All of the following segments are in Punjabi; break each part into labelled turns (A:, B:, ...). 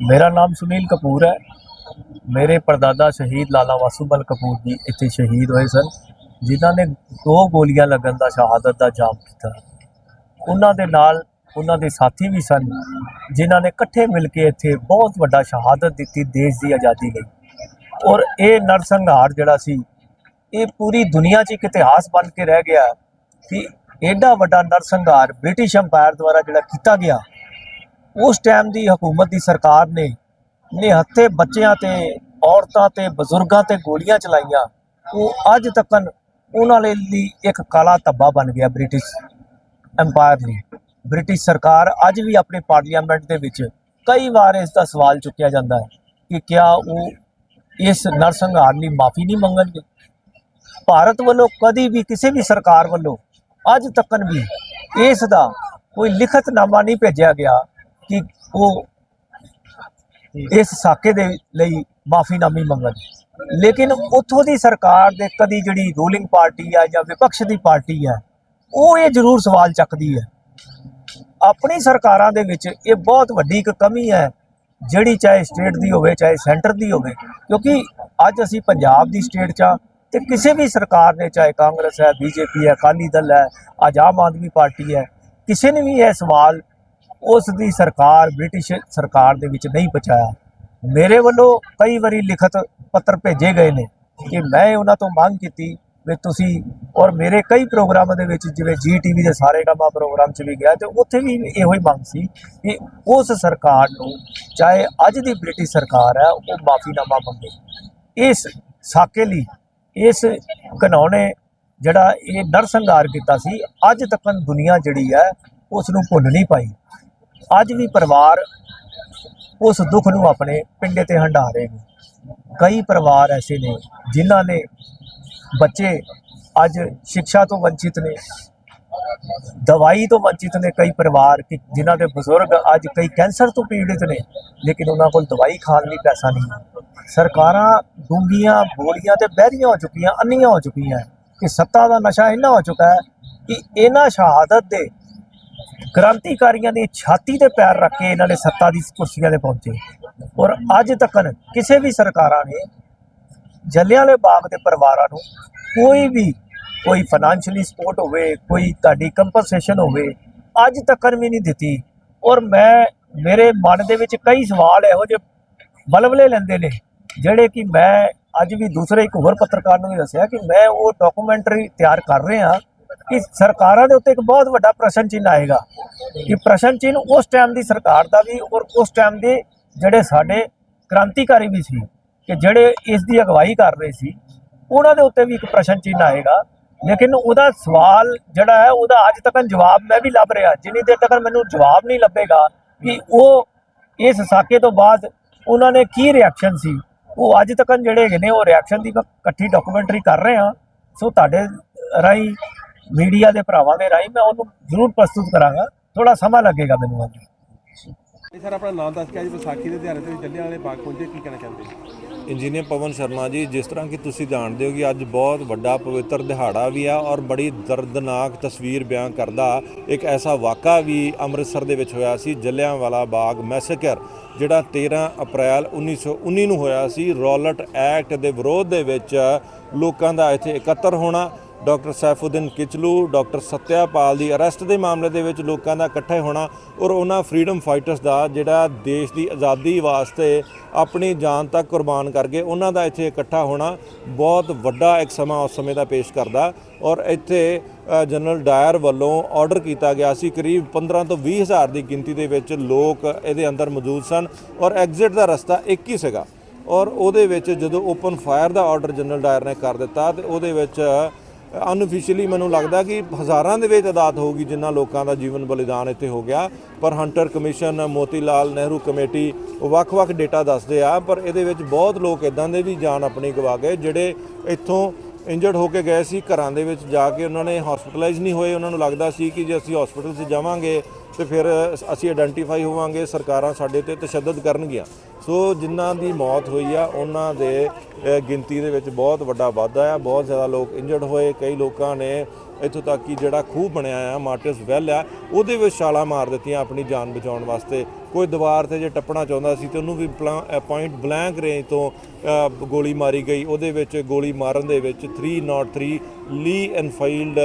A: ਮੇਰਾ ਨਾਮ ਸੁਨੀਲ ਕਪੂਰ ਹੈ। ਮੇਰੇ ਪਰਦਾਦਾ ਸ਼ਹੀਦ ਲਾਲਾ ਵਾਸੂਬਲ ਕਪੂਰ ਜੀ ਇੱਥੇ ਸ਼ਹੀਦ ਹੋਏ ਸਨ, ਜਿਨ੍ਹਾਂ ਨੇ ਦੋ ਗੋਲੀਆਂ ਲੱਗਣ ਦਾ ਸ਼ਹਾਦਤ ਦਾ ਜਾਮ ਕੀਤਾ। ਉਹਨਾਂ ਦੇ ਨਾਲ ਉਹਨਾਂ ਦੇ ਸਾਥੀ ਵੀ ਸਨ, ਜਿਨ੍ਹਾਂ ਨੇ ਇਕੱਠੇ ਮਿਲ ਕੇ ਇੱਥੇ ਬਹੁਤ ਵੱਡਾ ਸ਼ਹਾਦਤ ਦਿੱਤੀ ਦੇਸ਼ ਦੀ ਆਜ਼ਾਦੀ ਲਈ। ਔਰ ਇਹ ਨਰਸੰਘਾਰ ਜਿਹੜਾ ਸੀ, ਇਹ ਪੂਰੀ ਦੁਨੀਆ 'ਚ ਇੱਕ ਇਤਿਹਾਸ ਬਣ ਕੇ ਰਹਿ ਗਿਆ ਕਿ ਐਡਾ ਵੱਡਾ ਨਰਸੰਘਾਰ ਬ੍ਰਿਟਿਸ਼ ਅੰਪਾਇਰ ਦੁਆਰਾ ਜਿਹੜਾ ਕੀਤਾ ਗਿਆ ਉਸ ਟਾਈਮ ਦੀ ਹਕੂਮਤ ਦੀ ਸਰਕਾਰ ਨੇ ਨਿਹੱਥੇ ਬੱਚਿਆਂ ਤੇ, ਔਰਤਾਂ ਤੇ, ਬਜ਼ੁਰਗਾਂ ਤੇ ਗੋਲੀਆਂ ਚਲਾਈਆਂ। ਉਹ ਅੱਜ ਤੱਕ ਉਹਨਾਂ ਲਈ ਇੱਕ ਕਾਲਾ ਧੱਬਾ ਬਣ ਗਿਆ ਬ੍ਰਿਟਿਸ਼ ਐਮਪਾਇਰ ਲਈ। ਬ੍ਰਿਟਿਸ਼ ਸਰਕਾਰ ਅੱਜ ਵੀ ਆਪਣੇ ਪਾਰਲੀਮੈਂਟ ਦੇ ਵਿੱਚ ਕਈ ਵਾਰ ਇਸ ਦਾ ਸਵਾਲ ਚੁੱਕਿਆ ਜਾਂਦਾ ਹੈ ਕਿ ਕਿਆ ਉਹ ਇਸ ਨਰਸੰਘਾਰ ਲਈ ਮਾਫੀ ਨਹੀਂ ਮੰਗਣਗੇ? ਭਾਰਤ ਵੱਲੋਂ ਕਦੀ ਵੀ ਕਿਸੇ ਵੀ ਸਰਕਾਰ ਵੱਲੋਂ ਅੱਜ ਤੱਕ ਵੀ ਇਸ ਦਾ ਕੋਈ ਲਿਖਤਨਾਮਾ ਨਹੀਂ ਭੇਜਿਆ ਗਿਆ ਕਿ ਉਹ ਇਸ ਸਾਕੇ ਦੇ ਲਈ ਮਾਫੀਨਾਮੀ ਮੰਗਣ। ਲੇਕਿਨ ਉੱਥੋਂ ਦੀ ਸਰਕਾਰ ਦੇ ਕਦੀ ਜਿਹੜੀ ਰੂਲਿੰਗ ਪਾਰਟੀ ਹੈ ਜਾਂ ਵਿਪਕਸ਼ ਦੀ ਪਾਰਟੀ ਹੈ ਉਹ ਇਹ ਜ਼ਰੂਰ ਸਵਾਲ ਚੱਕਦੀ ਹੈ। ਆਪਣੀ ਸਰਕਾਰਾਂ ਦੇ ਵਿੱਚ ਇਹ ਬਹੁਤ ਵੱਡੀ ਇੱਕ ਕਮੀ ਹੈ, ਜਿਹੜੀ ਚਾਹੇ ਸਟੇਟ ਦੀ ਹੋਵੇ, ਚਾਹੇ ਸੈਂਟਰ ਦੀ ਹੋਵੇ, ਕਿਉਂਕਿ ਅੱਜ ਅਸੀਂ ਪੰਜਾਬ ਦੀ ਸਟੇਟ 'ਚ ਹਾਂ ਤੇ ਕਿਸੇ ਵੀ ਸਰਕਾਰ ਨੇ, ਚਾਹੇ ਕਾਂਗਰਸ ਹੈ, ਬੀਜੇਪੀ ਹੈ, ਅਕਾਲੀ ਦਲ ਹੈ, ਅੱਜ ਆਮ ਆਦਮੀ ਪਾਰਟੀ ਹੈ, ਕਿਸੇ ਨੇ ਵੀ ਇਹ ਸਵਾਲ ਉਸ ਦੀ ਸਰਕਾਰ, ਬ੍ਰਿਟਿਸ਼ ਸਰਕਾਰ ਦੇ ਵਿੱਚ ਨਹੀਂ ਪਹੁੰਚਾਇਆ। ਮੇਰੇ ਵੱਲੋਂ ਕਈ ਵਾਰੀ ਲਿਖਤ ਪੱਤਰ ਭੇਜੇ ਗਏ ਨੇ ਕਿ ਮੈਂ ਉਹਨਾਂ ਤੋਂ ਮੰਗ ਕੀਤੀ ਵੀ ਤੁਸੀਂ ਔਰ ਮੇਰੇ ਕਈ ਪ੍ਰੋਗਰਾਮਾਂ ਦੇ ਵਿੱਚ, ਜਿਵੇਂ ਜੀ ਟੀਵੀ ਦੇ ਸਾਰੇ ਕੰਮਾਂ ਪ੍ਰੋਗਰਾਮ 'ਚ ਵੀ ਗਿਆ ਤੇ ਉੱਥੇ ਵੀ ਇਹੋ ਹੀ ਮੰਗ ਸੀ ਕਿ ਉਸ ਸਰਕਾਰ ਨੂੰ, ਚਾਹੇ ਅੱਜ ਦੀ ਬ੍ਰਿਟਿਸ਼ ਸਰਕਾਰ ਹੈ, ਉਹ ਮਾਫੀਨਾਮਾ ਮੰਗੇ। ਇਸ ਸਾਕੇ ਲਈ, ਇਸ ਘਨੌਣੇ ਜਿਹੜਾ ਇਹ ਨਰਸੰਹਾਰ ਕੀਤਾ ਸੀ, ਅੱਜ ਤੱਕ ਦੁਨੀਆ ਜਿਹੜੀ ਹੈ ਉਸ ਨੂੰ ਭੁੱਲ ਨਹੀਂ ਪਾਈ। ਅੱਜ ਵੀ ਪਰਿਵਾਰ ਉਸ ਦੁੱਖ ਨੂੰ ਆਪਣੇ ਪਿੰਡੇ ਤੇ ਹੰਢਾ ਰਹੇ ਨੇ। ਕਈ ਪਰਿਵਾਰ ਐਸੇ ਨੇ ਜਿਨ੍ਹਾਂ ਨੇ ਬੱਚੇ ਅੱਜ ਸਿੱਖਿਆ ਤੋਂ ਵੰਚਿਤ ਨੇ, ਦਵਾਈ ਤੋਂ ਵੰਚਿਤ ਨੇ ਕਈ ਪਰਿਵਾਰ ਕਿ ਜਿਨ੍ਹਾਂ ਦੇ ਬਜ਼ੁਰਗ ਅੱਜ ਕਈ ਕੈਂਸਰ ਤੋਂ ਪੀੜਿਤ ਨੇ, ਲੇਕਿਨ ਉਹਨਾਂ ਕੋਲ ਦਵਾਈ ਖਾਣ ਲਈ ਪੈਸਾ ਨਹੀਂ ਹੈ। ਸਰਕਾਰਾਂ ਡੂੰਘੀਆਂ ਬੋਲੀਆਂ ਤੇ ਬਹਿਰੀਆਂ ਹੋ ਚੁੱਕੀਆਂ, ਅੰਨੀਆਂ ਹੋ ਚੁੱਕੀਆਂ ਕਿ ਸੱਤਾ ਦਾ ਨਸ਼ਾ ਇੰਨਾ ਹੋ ਚੁੱਕਾ ਹੈ ਕਿ ਇਹਨਾਂ ਸ਼ਹਾਦਤ ਦੇ ਕ੍ਰਾਂਤੀਕਾਰੀਆਂ ਦੀ ਛਾਤੀ ਤੇ ਪੈਰ ਰੱਖ ਕੇ ਇਹਨਾਂ ਨੇ ਸੱਤਾ ਦੀ ਕੁਰਸੀਆਂ ਤੇ ਪਹੁੰਚੇ। ਔਰ ਅੱਜ ਤੱਕ ਕਿਸੇ ਵੀ ਸਰਕਾਰਾਂ ਨੇ ਜੱਲਿਆਂਵਾਲੇ ਬਾਗ ਦੇ ਪਰਿਵਾਰਾਂ ਨੂੰ ਕੋਈ ਵੀ, ਕੋਈ ਫਾਈਨੈਂਸ਼ੀਅਲੀ ਸਪੋਰਟ ਹੋਵੇ, ਕੋਈ ਤੁਹਾਡੀ ਕੰਪਨਸੇਸ਼ਨ ਹੋਵੇ, ਅੱਜ ਤੱਕ ਵੀ ਨਹੀਂ ਦਿੱਤੀ। ਔਰ ਮੈਂ, ਮੇਰੇ ਮਨ ਦੇ ਵਿੱਚ ਕਈ ਸਵਾਲ ਇਹੋ ਜਿਹੇ ਬਲਬਲੇ ਲੈਂਦੇ ਨੇ, ਜਿਹੜੇ ਕਿ ਮੈਂ ਅੱਜ ਵੀ ਦੂਸਰੇ ਇੱਕ ਹੋਰ ਪੱਤਰਕਾਰ ਨੂੰ ਵੀ ਦੱਸਿਆ ਕਿ ਮੈਂ ਉਹ ਡਾਕੂਮੈਂਟਰੀ ਤਿਆਰ ਕਰ ਰਿਹਾ ਕਿ ਸਰਕਾਰਾਂ ਦੇ ਉੱਤੇ ਇੱਕ ਬਹੁਤ ਵੱਡਾ ਪ੍ਰਸ਼ਨ ਚਿੰਨ੍ਹ ਆਏਗਾ ਕਿ ਪ੍ਰਸ਼ਨ ਚਿੰਨ੍ਹ ਉਸ ਟਾਈਮ ਦੀ ਸਰਕਾਰ ਦਾ ਵੀ ਔਰ ਉਸ ਟਾਈਮ ਦੇ ਜਿਹੜੇ ਸਾਡੇ ਕ੍ਰਾਂਤੀਕਾਰੀ ਵੀ ਸੀ ਕਿ ਜਿਹੜੇ ਇਸ ਦੀ ਅਗਵਾਈ ਕਰ ਰਹੇ ਸੀ, ਉਹਨਾਂ ਦੇ ਉੱਤੇ ਵੀ ਇੱਕ ਪ੍ਰਸ਼ਨ ਚਿੰਨ੍ਹ ਆਏਗਾ। ਲੇਕਿਨ ਉਹਦਾ ਸਵਾਲ ਜਿਹੜਾ ਹੈ, ਉਹਦਾ ਅੱਜ ਤੱਕ ਜਵਾਬ ਮੈਂ ਵੀ ਲੱਭ ਰਿਹਾ। ਜਿੰਨੀ ਦੇਰ ਤੱਕ ਮੈਨੂੰ ਜਵਾਬ ਨਹੀਂ ਲੱਭੇਗਾ ਕਿ ਉਹ ਇਸ ਸਾਕੇ ਤੋਂ ਬਾਅਦ ਉਹਨਾਂ ਨੇ ਕੀ ਰਿਐਕਸ਼ਨ ਸੀ, ਉਹ ਅੱਜ ਤੱਕ ਜਿਹੜੇ ਹੈਗੇ ਨੇ, ਉਹ ਰਿਐਕਸ਼ਨ ਦੀ ਇਕੱਠੀ ਡਾਕੂਮੈਂਟਰੀ ਕਰ ਰਹੇ ਹਾਂ। ਸੋ ਤੁਹਾਡੇ ਰਾਹੀਂ ਮੀਡੀਆ ਦੇ ਭਰਾਵਾਂ ਦੇ ਰਾਹੀਂ ਮੈਂ ਉਹਨੂੰ ਜ਼ਰੂਰ ਪ੍ਰਸਤੁਤ ਕਰਾਂਗਾ। ਥੋੜਾ ਸਮਾਂ ਲੱਗੇਗਾ ਮੈਨੂੰ ਅੱਜ।
B: ਇਹ ਸਰ ਆਪਣਾ ਨਾਮ ਦੱਸ ਕੇ ਅੱਜ ਵਿਸਾਖੀ ਦੇ ਦਿਹਾੜੇ ਤੇ ਜੱਲਿਆਂ ਵਾਲੇ ਬਾਗ ਪਹੁੰਚੇ ਕੀ ਕਹਿਣਾ ਚਾਹੁੰਦੇ ਹੋ?
C: ਇੰਜੀਨੀਅਰ ਪਵਨ ਸ਼ਰਮਾ ਜੀ ਜਿਸ ਤਰ੍ਹਾਂ ਕਿ ਤੁਸੀਂ ਜਾਣਦੇ ਹੋ ਕਿ ਅੱਜ ਬਹੁਤ ਵੱਡਾ ਪਵਿੱਤਰ ਦਿਹਾੜਾ ਵੀ ਆ ਔਰ ਬੜੀ ਦਰਦਨਾਕ ਤਸਵੀਰ ਬਿਆਨ ਕਰਦਾ ਇੱਕ ਐਸਾ ਵਾਕਾ ਵੀ ਅੰਮ੍ਰਿਤਸਰ ਦੇ ਵਿੱਚ ਹੋਇਆ ਸੀ ਜਲਿਆਂਵਾਲਾ ਬਾਗ ਮੈਸੇਕਰ ਜਿਹੜਾ 13 ਅਪ੍ਰੈਲ 1919 ਨੂੰ ਹੋਇਆ ਸੀ। ਰੌਲਟ ਐਕਟ ਦੇ ਵਿਰੋਧ ਦੇ ਵਿੱਚ ਲੋਕਾਂ ਦਾ ਇੱਥੇ ਇਕੱਤਰ ਹੋਣਾ ਡਾਕਟਰ ਸੈਫੁਦੀਨ ਕਿਚਲੂ, ਡਾਕਟਰ ਸਤਿਆਪਾਲ ਦੀ ਅਰੈਸਟ ਦੇ ਮਾਮਲੇ ਦੇ ਵਿੱਚ ਲੋਕਾਂ ਦਾ ਇਕੱਠੇ ਹੋਣਾ ਔਰ ਉਹਨਾਂ ਫਰੀडम ਫਾਈਟਰਸ ਦਾ ਜਿਹੜਾ ਦੇਸ਼ ਦੀ ਆਜ਼ਾਦੀ ਵਾਸਤੇ ਆਪਣੀ ਜਾਨ ਤੱਕ ਕੁਰਬਾਨ ਕਰਕੇ ਉਹਨਾਂ ਦਾ ਇੱਥੇ ਇਕੱਠਾ ਹੋਣਾ ਬਹੁਤ ਵੱਡਾ ਇੱਕ ਸਮਾਂ ਉਸ ਸਮੇਂ ਦਾ ਪੇਸ਼ ਕਰਦਾ ਔਰ ਇੱਥੇ ਜਨਰਲ ਡਾਇਰ ਵੱਲੋਂ ਆਰਡਰ ਕੀਤਾ ਗਿਆ ਸੀ। ਕਰੀਬ 15 ਤੋਂ 20 ਹਜ਼ਾਰ ਦੀ ਗਿਣਤੀ ਦੇ ਵਿੱਚ ਲੋਕ ਇਹਦੇ ਅੰਦਰ ਮੌਜੂਦ ਸਨ ਔਰ ਐਗਜ਼ਿਟ ਦਾ ਰਸਤਾ ਇੱਕ ਹੀ ਸੀਗਾ ਔਰ ਉਹਦੇ ਵਿੱਚ ਜਦੋਂ ਓਪਨ ਫਾਇਰ ਦਾ ਆਰਡਰ ਜਨਰਲ ਡਾਇਰ ਨੇ ਕਰ ਦਿੱਤਾ ਤੇ ਉਹਦੇ ਵਿੱਚ ਅਨਅਫੀਸ਼ੀਅਲੀ ਮੈਨੂੰ ਲੱਗਦਾ ਕਿ ਹਜ਼ਾਰਾਂ ਦੇ ਵਿੱਚ ਤਾਦਾਦ ਹੋਊਗੀ ਜਿਨ੍ਹਾਂ ਲੋਕਾਂ ਦਾ ਜੀਵਨ ਬਲੀਦਾਨ ਇੱਥੇ ਹੋ ਗਿਆ। ਪਰ Hunter commission Moti Lal Nehru committee ਉਹ ਵੱਖ-ਵੱਖ ਡੇਟਾ ਦੱਸਦੇ ਆ, ਪਰ ਇਹਦੇ ਵਿੱਚ ਬਹੁਤ ਲੋਕ ਇਦਾਂ ਦੇ ਵੀ ਜਾਨ ਆਪਣੀ ਗਵਾ ਗਏ, ਜਿਹੜੇ ਇੱਥੋਂ ਇੰਜਰਡ ਹੋ ਕੇ ਗਏ ਸੀ, ਘਰਾਂ ਦੇ ਵਿੱਚ ਜਾ ਕੇ ਉਹਨਾਂ ਨੇ ਹਸਪੀਟਲਾਈਜ਼ ਨਹੀਂ ਹੋਏ। ਉਹਨਾਂ ਨੂੰ ਲੱਗਦਾ ਸੀ ਕਿ ਜੇ ਅਸੀਂ ਹਸਪੀਟਲ 'ਚ ਜਾਵਾਂਗੇ ਤੇ ਫਿਰ ਅਸੀਂ ਆਇਡੈਂਟੀਫਾਈ ਹੋਵਾਂਗੇ, ਸਰਕਾਰਾਂ ਸਾਡੇ ਤੇ ਤਸ਼ੱਦਦ ਕਰਨਗੀਆਂ। ਸੋ ਜਿਨ੍ਹਾਂ ਦੀ ਮੌਤ ਹੋਈ ਆ, ਉਹਨਾਂ ਦੇ ਗਿਣਤੀ ਦੇ ਵਿੱਚ ਬਹੁਤ ਵੱਡਾ ਵਾਧਾ ਆ, ਬਹੁਤ ਜ਼ਿਆਦਾ ਲੋਕ ਇੰਜਰਡ ਹੋਏ। ਕਈ ਲੋਕਾਂ ਨੇ ਇੱਥੋਂ ਤੱਕ ਕਿ ਜਿਹੜਾ ਖੂਹ ਬਣਿਆ ਆ ਮਾਰਟਿਸ ਵੈਲ ਆ, ਉਹਦੇ ਵਿੱਚ ਛਾਲਾਂ ਮਾਰ ਦਿੱਤੀਆਂ ਆਪਣੀ ਜਾਨ ਬਚਾਉਣ ਵਾਸਤੇ। ਕੋਈ ਦੀਵਾਰ ਤੇ ਜੇ ਟੱਪਣਾ ਚਾਹੁੰਦਾ ਸੀ ਤੇ ਉਹਨੂੰ ਵੀ ਪੁਆਇੰਟ ਬਲੈਂਕ ਰੇਂਜ ਤੋਂ ਗੋਲੀ ਮਾਰੀ ਗਈ। ਉਹਦੇ ਵਿੱਚ ਗੋਲੀ ਮਾਰਨ ਦੇ ਵਿੱਚ 303 ਲੀ ਐਨਫੀਲਡ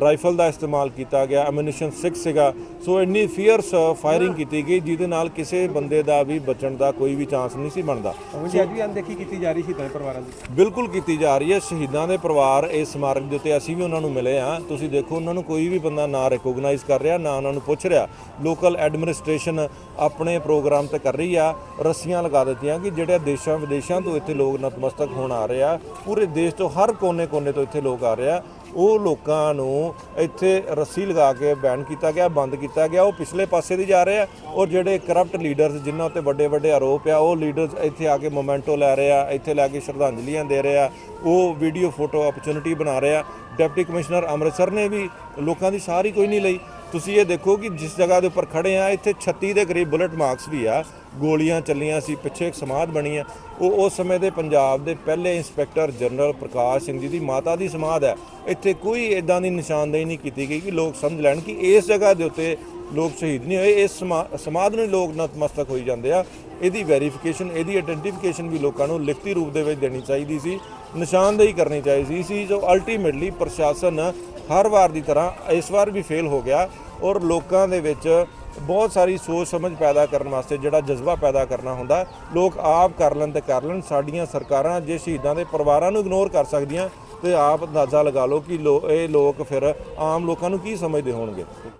C: ਰਾਈਫਲ ਦਾ ਇਸਤੇਮਾਲ ਕੀਤਾ ਗਿਆ ਐਮੂਨੀਸ਼ਨ 6 ਸੀਗਾ। ਸੋ ਇੰਨੀ ਫੀਅਰਸ ਫਾਇਰਿੰਗ ਕੀਤੀ ਗਈ ਜਿਹਦੇ ਨਾਲ ਕਿਸੇ ਬੰਦੇ ਦਾ ਵੀ ਬਚਣ ਦਾ ਕੋਈ ਵੀ ਚਾਂਸ ਨਹੀਂ ਸੀ ਬਣਦਾ।
B: ਅੱਜ ਵੀ ਅਣਦੇਖੀ ਕੀਤੀ ਜਾ ਰਹੀ ਸ਼ਹੀਦਾਂ ਦੇ ਪਰਿਵਾਰਾਂ ਦੀ।
C: ਬਿਲਕੁਲ ਕੀਤੀ ਜਾ ਰਹੀ ਹੈ। ਸ਼ਹੀਦਾਂ ਦੇ ਪਰਿਵਾਰ ਇਸ ਸਮਾਰਕ ਦੇ ਉੱਤੇ ਅਸੀਂ ਵੀ ਉਹਨਾਂ ਨੂੰ ਮਿਲੇ ਆ ਤੁਸੀਂ ਦੇਖੋ ਉਹਨਾਂ ਨੂੰ ਕੋਈ ਵੀ ਬੰਦਾ ਨਾ ਰੈਕੋਗਨਾਈਜ਼ ਕਰ ਰਿਹਾ ਨਾ ਉਹਨਾਂ ਨੂੰ ਪੁੱਛ ਰਿਹਾ। ਲੋਕਲ ਐਡਮਿਨਿਸਟ੍ਰੇਸ਼ਨ ਆਪਣੇ ਪ੍ਰੋਗਰਾਮ ਤੇ ਕਰ ਰਹੀ ਆ ਰੱਸੀਆਂ ਲਗਾ ਦਿੱਤੀਆਂ ਕਿ ਜਿਹੜੇ ਦੇਸ਼ਾਂ ਵਿਦੇਸ਼ਾਂ ਤੋਂ ਇੱਥੇ ਲੋਕ ਨਤਮਸਤਕ ਹੋਣ ਆ ਰਹੇ ਆ ਪੂਰੇ ਦੇਸ਼ ਤੋਂ ਹਰ ਕੋਨੇ-ਕੋਨੇ ਤੋਂ ਇੱਥੇ ਲੋਕ ਆ ਰਹੇ ਆ। ਉਹ ਲੋਕਾਂ ਨੂੰ ਇੱਥੇ ਰੱਸੀ ਲਗਾ ਕੇ ਬੈਨ ਕੀਤਾ ਗਿਆ, ਬੰਦ ਕੀਤਾ ਗਿਆ। ਉਹ ਪਿਛਲੇ ਪਾਸੇ ਦੀ ਜਾ ਰਹੇ ਆ ਔਰ ਜਿਹੜੇ ਕਰਪਟ ਲੀਡਰਸ ਜਿਨ੍ਹਾਂ ਉੱਤੇ ਵੱਡੇ ਵੱਡੇ ਆਰੋਪ ਆ, ਉਹ ਲੀਡਰਸ ਇੱਥੇ ਆ ਕੇ ਮੋਮੈਂਟੋ ਲੈ ਰਹੇ ਆ, ਇੱਥੇ ਲੈ ਕੇ ਸ਼ਰਧਾਂਜਲੀਆਂ ਦੇ ਰਹੇ ਆ। ਉਹ ਵੀਡੀਓ ਫੋਟੋ ਓਪਰਚੁਨਿਟੀ ਬਣਾ ਰਹੇ ਆ। ਡਿਪਟੀ ਕਮਿਸ਼ਨਰ ਅੰਮ੍ਰਿਤਸਰ ਨੇ ਵੀ ਲੋਕਾਂ ਦੀ ਸਾਰੀ ਕੋਈ ਨਹੀਂ ਲਈ। ਤੁਸੀਂ ਇਹ ਦੇਖੋ ਕਿ ਜਿਸ ਜਗ੍ਹਾ ਦੇ ਉੱਪਰ ਖੜੇ ਆ, ਇੱਥੇ 36 ਦੇ ਕਰੀਬ ਬੁਲਟ ਮਾਰਕਸ ਵੀ ਆ। ਗੋਲੀਆਂ ਚੱਲੀਆਂ ਸੀ, ਪਿੱਛੇ ਇੱਕ ਸਮਾਧ ਬਣੀ ਆ। ਉਹ ਉਸ ਸਮੇਂ ਦੇ ਪੰਜਾਬ ਦੇ ਪਹਿਲੇ ਇੰਸਪੈਕਟਰ ਜਨਰਲ ਪ੍ਰਕਾਸ਼ ਸਿੰਘ ਜੀ ਦੀ ਮਾਤਾ ਦੀ ਸਮਾਧ ਹੈ। ਇੱਥੇ ਕੋਈ ਇਦਾਂ ਦੀ ਨਿਸ਼ਾਨਦੇਹੀ ਨਹੀਂ ਕੀਤੀ ਗਈ ਕਿ ਲੋਕ ਸਮਝ ਲੈਣ ਕਿ ਇਸ ਜਗ੍ਹਾ ਦੇ ਉੱਤੇ ਲੋਕ ਸ਼ਹੀਦ ਨਹੀਂ ਹੋਏ। ਇਸ ਸਮਾ- ਸਮਾਧ ਨੂੰ ਲੋਕ ਨਤਮਸਤਕ ਹੋਈ ਜਾਂਦੇ ਆ। ਇਹਦੀ ਵੈਰੀਫਿਕੇਸ਼ਨ ਇਹਦੀ ਆਇਡੈਂਟੀਫਿਕੇਸ਼ਨ ਵੀ ਲੋਕਾਂ ਨੂੰ ਲਿਖਤੀ ਰੂਪ ਦੇ ਵਿੱਚ ਦੇਣੀ ਚਾਹੀਦੀ ਸੀ, ਨਿਸ਼ਾਨਦੇਹੀ ਕਰਨੀ ਚਾਹੀਦੀ ਸੀ। ਜੋ ਅਲਟੀਮੇਟਲੀ ਪ੍ਰਸ਼ਾਸਨ ਹਰ ਵਾਰ ਦੀ ਤਰ੍ਹਾਂ ਇਸ ਵਾਰ ਵੀ ਫੇਲ ਹੋ ਗਿਆ ਔਰ ਲੋਕਾਂ ਦੇ ਵਿੱਚ ਬਹੁਤ ਸਾਰੀ ਸੋਚ ਸਮਝ ਪੈਦਾ ਕਰਨ ਵਾਸਤੇ ਜਿਹੜਾ ਜਜ਼ਬਾ ਪੈਦਾ ਕਰਨਾ ਹੁੰਦਾ, ਲੋਕ ਆਪ ਕਰ ਲੈਣ ਤੇ ਕਰ ਲੈਣ, ਸਾਡੀਆਂ ਸਰਕਾਰਾਂ ਜੇ ਸ਼ਹੀਦਾਂ ਦੇ ਪਰਿਵਾਰਾਂ ਨੂੰ ਇਗਨੋਰ ਕਰ ਸਕਦੀਆਂ ਤੇ ਆਪ ਅੰਦਾਜ਼ਾ ਲਗਾ ਲਓ ਕਿ ਲੋ- ਇਹ ਲੋਕ ਫਿਰ ਆਮ ਲੋਕਾਂ ਨੂੰ ਕੀ ਸਮਝਦੇ ਹੋਣਗੇ।